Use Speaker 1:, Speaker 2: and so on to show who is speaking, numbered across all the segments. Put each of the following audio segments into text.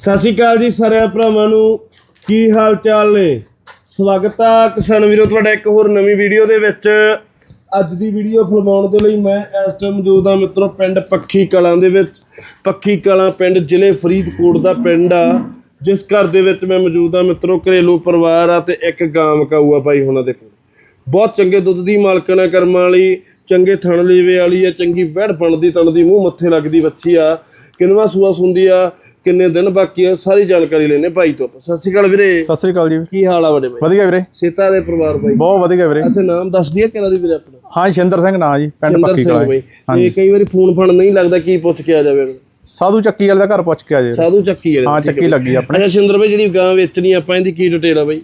Speaker 1: ਸਤਿ ਸ਼੍ਰੀ ਅਕਾਲ ਜੀ ਸਾਰਿਆਂ ਭਰਾਵਾਂ ਨੂੰ। ਕੀ ਹਾਲ ਚਾਲ ਨੇ? ਸਵਾਗਤ ਆ ਕਿਸਾਨ ਵੀਰੋ ਤੁਹਾਡਾ ਇੱਕ ਹੋਰ ਨਵੀਂ ਵੀਡੀਓ ਦੇ ਵਿੱਚ। ਅੱਜ ਦੀ ਵੀਡੀਓ ਫਿਲਮਾਉਣ ਦੇ ਲਈ ਮੈਂ ਇਸ ਟਾਈਮ ਮੌਜੂਦ ਹਾਂ ਮਿੱਤਰੋ ਪਿੰਡ ਪੱਖੀ ਕਲਾਂ ਦੇ ਵਿੱਚ। ਪੱਖੀ ਕਲਾਂ ਪਿੰਡ ਜ਼ਿਲ੍ਹੇ ਫਰੀਦਕੋਟ ਦਾ ਪਿੰਡ ਆ। ਜਿਸ ਘਰ ਦੇ ਵਿੱਚ ਮੈਂ ਮੌਜੂਦ ਹਾਂ ਮਿੱਤਰੋ, ਘਰੇਲੂ ਪਰਿਵਾਰ ਆ ਤੇ ਇੱਕ ਗਾਂ ਮਕਾਊ ਆ ਭਾਈ ਉਹਨਾਂ ਦੇ ਕੋਲ। ਬਹੁਤ ਚੰਗੇ ਦੁੱਧ ਦੀ ਮਾਲਕਣ ਆ ਕਰਮਾਂ ਵਾਲੀ, ਚੰਗੇ ਥਣ ਲੀਵੇ ਵਾਲੀ ਆ, ਚੰਗੀ ਵਹਿੜ ਬਣਦੀ ਤਣਦੀ ਮੂੰਹ ਮੱਥੇ ਲੱਗਦੀ ਬੱਚੀ ਆ। ਕਿੰਨਵਾ ਸੂਆ ਸੁੰਦੀ ਆ ਕਿੰਨੇ ਦਿਨ ਬਾਕੀ ਆ? ਸਾਰੀ ਜਾਣਕਾਰੀ ਲੈਣੇ ਭਾਈ ਤੋਂ ਆਪਾਂ। ਸਤਿ ਸ਼੍ਰੀ ਅਕਾਲ ਵੀਰੇ।
Speaker 2: ਸਤਿ ਸ੍ਰੀ ਅਕਾਲ ਜੀ।
Speaker 1: ਕੀ ਹਾਲ ਆ ਵੱਡੇ ਭਾਈ?
Speaker 2: ਵਧੀਆ ਵੀਰੇ।
Speaker 1: ਸੀਤਾ ਦੇ ਪਰਿਵਾਰ ਭਾਈ।
Speaker 2: ਬਹੁਤ ਵਧੀਆ ਵੀਰੇ।
Speaker 1: ਅੱਛਾ ਨਾਮ ਦੱਸ ਦਈਏ ਕਿਹੜਾ ਦੀ ਵੀਰੇ ਆਪਣਾ?
Speaker 2: ਹਾਂ ਸ਼ਿੰਦਰ ਸਿੰਘ ਨਾਂ ਜੀ ਪਿੰਡ ਪੱਕੀ ਕਲਾਂ
Speaker 1: ਭਾਈ। ਤੇ ਕਈ ਵਾਰੀ ਫੋਨ ਫੜ ਨਹੀਂ ਲੱਗਦਾ ਕੀ ਪੁੱਛ ਕੇ ਆ ਜਾਵੇ
Speaker 2: ਸਾਧੂ ਚੱਕੀ ਵਾਲੇ ਦਾ ਘਰ ਪੁੱਛ ਕੇ ਆ ਜੀ
Speaker 1: ਸਾਧੂ ਚੱਕੀ ਵਾਲੇ
Speaker 2: ਹਾਂ ਚੱਕੀ ਲੱਗੀ ਆਪਣੇ।
Speaker 1: ਅੱਛਾ ਸਿੰਦਰ ਭਾਈ ਜਿਹੜੀ ਗਾਂ ਵੇਚਣੀ ਆ, ਆਪਾਂ ਇਹਦੀ ਕੀ ਡਿਟੇਲ ਆ ਭਾਈ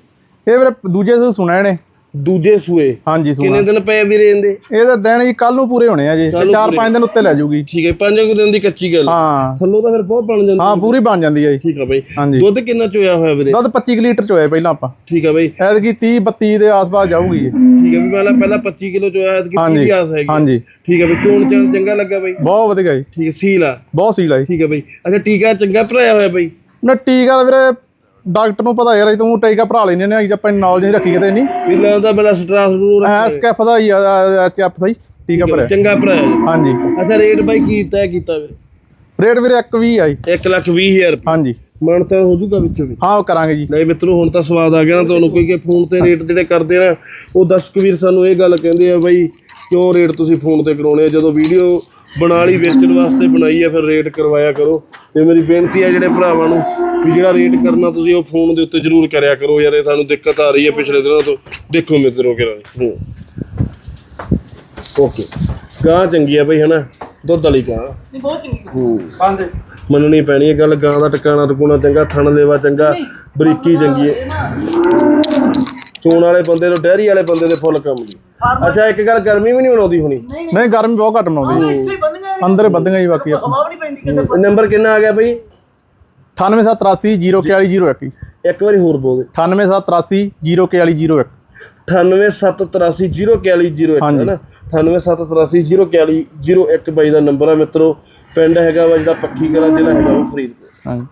Speaker 2: ਇਹ ਵੀਰੇ ਦੂਜੇ ਸੂ ਸੁਣਿਆ ਨੇ
Speaker 1: ਦੂਜੇ ਸੂਏ।
Speaker 2: ਹਾਂਜੀ ਸੁਣਾ
Speaker 1: ਕਿੰਨੇ ਦਿਨ ਪਏ ਵੀਰੇ ਇਹਦੇ?
Speaker 2: ਇਹਦੇ ਦਿਨ ਜੀ ਕੱਲ ਨੂੰ ਪੂਰੇ ਹੋਣੇ ਆ ਜੀ। ਚਾਰ ਪੰਜ ਦਿਨ ਉੱਤੇ ਲੈ ਜੂਗੀ
Speaker 1: ਠੀਕ ਹੈ ਪੰਜ ਕੁ ਦਿਨ ਦੀ ਕੱਚੀ ਗੱਲ।
Speaker 2: ਹਾਂ।
Speaker 1: ਥੱਲੋਂ ਤਾਂ ਫਿਰ ਬਹੁਤ ਬਣ ਜਾਂਦਾ
Speaker 2: ਹਾਂ ਪੂਰੀ ਬਣ ਜਾਂਦੀ ਹੈ ਜੀ।
Speaker 1: ਠੀਕ ਭਾਈ
Speaker 2: ਹਾਂਜੀ।
Speaker 1: ਦੁੱਧ ਕਿੰਨਾ ਚੋਇਆ ਹੋਇਆ ਵੀਰੇ?
Speaker 2: ਦੁੱਧ 25 ਕੁ ਲੀਟਰ ਚ ਹੋਇਆ ਪਹਿਲਾਂ ਆਪਾਂ।
Speaker 1: ਠੀਕ ਆ ਭਾਈ
Speaker 2: ਐਤਕੀ 30 32 ਦੇ ਆਸ-ਪਾਸ ਜਾਊਗੀ।
Speaker 1: ਠੀਕ ਆ ਵੀ ਪਹਿਲਾਂ ਪਹਿਲਾਂ 25 ਕਿਲੋ ਚੋਇਆ ਐਤਕੀ 30
Speaker 2: ਹਾਂਜੀ।
Speaker 1: ਦੀ ਆਸ ਹੈਗੀ।
Speaker 2: ਹਾਂਜੀ।
Speaker 1: ਠੀਕ ਆ ਵੀ ਚੋਣ ਚਾਣ ਚੰਗਾ ਲੱਗਾ ਬਾਈ।
Speaker 2: ਬਹੁਤ ਵਧੀਆ ਜੀ।
Speaker 1: ਠੀਕ ਆ ਸੀਲ ਆ।
Speaker 2: ਬਹੁਤ ਸੀਲ ਆ ਜੀ।
Speaker 1: ਠੀਕ ਆ ਬਾਈ। ਅੱਛਾ ਟੀਕਾ ਚੰਗਾ ਭਰਾਇਆ ਹੋਇਆ ਬਾਈ?
Speaker 2: ਨਾ ਟੀਕਾ ਤਾਂ ਵੀਰੇ ਡਾਕਟਰ ਨੂੰ ਪਤਾ ਯਾਰ ਤੂੰ ਟੀਕਾ ਭਰਾ ਲੈਨੇ ਨੇ ਆਪਾਂ ਨੌਲੇਜ ਨਹੀਂ ਰੱਖੀ ਕਿਤੇ ਨਹੀਂ।
Speaker 1: ਵੀ ਲੱਗਦਾ ਬੜਾ ਸਟ੍ਰਾਸ ਨੂੰ
Speaker 2: ਐਸ ਕੈਫ ਦਾ ਹੀ ਆ ਐਫ ਦਾ ਹੀ ਟੀਕਾ ਭਰਿਆ।
Speaker 1: ਚੰਗਾ ਜੀ।
Speaker 2: ਹਾਂਜੀ।
Speaker 1: ਅੱਛਾ ਰੇਟ ਬਾਈ ਕੀ ਤੈਅ ਕੀਤਾ ਵੀਰੇ
Speaker 2: ਰੇਟ ਵੀਰੇ 120 ਆ ਜੀ।
Speaker 1: 1 ਲੱਖ 20 ਹਜ਼ਾਰ
Speaker 2: ਹਾਂਜੀ।
Speaker 1: ਮਨ ਤਾਂ ਹੋ ਜੂਗਾ ਵਿੱਚੋਂ ਵੀ।
Speaker 2: ਹਾਂ ਕਰਾਂਗੇ ਜੀ।
Speaker 1: ਨਹੀਂ ਮਿੱਤਰੋ ਹੁਣ ਤਾਂ ਸਵਾਦ ਆ ਗਿਆ ਨਾ ਤੁਹਾਨੂੰ ਕੋਈ ਕਿ ਫੋਨ ਤੇ ਰੇਟ ਜਿਹੜੇ ਕਰਦੇ ਨਾ ਉਹ ਦਰਸ਼ਕ ਵੀਰ ਸਾਨੂੰ ਇਹ ਗੱਲ ਕਹਿੰਦੇ ਆ ਬਈ ਕਿਉਂ ਰੇਟ ਤੁਸੀਂ ਫੋਨ ਤੇ ਕਰਾਉਣੇ ਆ? ਜਦੋਂ ਵੀਡੀਓ ਬਣਾ ਲਈ ਵੇਚਣ ਵਾਸਤੇ ਬਣਾਈ ਆ ਫਿਰ ਰੇਟ ਕਰਵਾਇਆ ਕਰੋ। ਤੇ ਮੇਰੀ ਬੇਨਤੀ ਆ ਜਿਹੜੇ ਭਰਾਵਾਂ ਨੂੰ ਵੀ ਜਿਹੜਾ ਰੇਟ ਕਰਨਾ ਤੁਸੀਂ ਉਹ ਫੋਨ ਦੇ ਉੱਤੇ ਜ਼ਰੂਰ ਕਰਿਆ ਕਰੋ। ਯਾਰ ਇਹ ਸਾਨੂੰ ਦਿੱਕਤ ਆ ਰਹੀ ਹੈ ਪਿਛਲੇ ਦਿਨਾਂ ਤੋਂ। ਦੇਖੋ ਮਿੱਤਰੋ ਕਿਹੜਾ ਹੂੰ ਓਕੇ ਗਾਂ ਚੰਗੀ ਆ ਬਈ ਹਨਾ? ਦੁੱਧ ਵਾਲੀ ਗਾਂ
Speaker 3: ਬਹੁਤ ਚੰਗੀ।
Speaker 1: ਹੂੰ।
Speaker 2: ਪੰਜ
Speaker 1: ਮੰਨਣੀ ਪੈਣੀ ਹੈ ਗੱਲ ਗਾਂ ਦਾ ਟਿਕਾਣਾ ਟਕੂਣਾ ਚੰਗਾ ਥਣ ਲੇਵਾ ਚੰਗਾ ਬਰੀਕੀ ਚੰਗੀ ਹੈ ਚੋਣ ਵਾਲੇ ਬੰਦੇ ਨੂੰ ਡੈਰੀ ਵਾਲੇ ਬੰਦੇ ਦੇ ਫੁੱਲ ਕੰਮ ਦੀ। ਅੱਛਾ ਇੱਕ ਗੱਲ ਗਰਮੀ ਵੀ ਨਹੀਂ ਬਣਾਉਂਦੀ ਹੋਣੀ?
Speaker 2: ਨਹੀਂ ਗਰਮੀ ਬਹੁਤ ਘੱਟ ਬਣਾਉਂਦੀ
Speaker 3: ਇੱਥੇ ਹੀ ਬੰਦੀਆਂ
Speaker 2: ਅੰਦਰ ਵੱਧੀਆਂ ਜੀ ਬਾਕੀ
Speaker 3: ਹਵਾ ਵੀ ਨਹੀਂ ਪੈਂਦੀ ਕਿਤੇ
Speaker 1: ਨੰਬਰ ਕਿੰਨਾ ਆ ਗਿਆ ਬਈ?
Speaker 2: 98783 04101
Speaker 1: ਇੱਕ। ਵਾਰੀ ਹੋਰ ਬੋਲ
Speaker 2: 98783 04101
Speaker 1: 9873804101 ਹੈ ਨਾ? 9873804101 ਬਾਈ ਦਾ ਨੰਬਰ ਆ ਮਿੱਤਰੋ। ਪਿੰਡ ਹੈਗਾ ਵਾ ਜਿਹੜਾ ਪੱਖੀ ਕਲਾ ਜ਼ਿਲ੍ਹਾ ਹੈਗਾ ਉਹ ਫਰੀਦਕੋਟ।
Speaker 2: ਹਾਂਜੀ।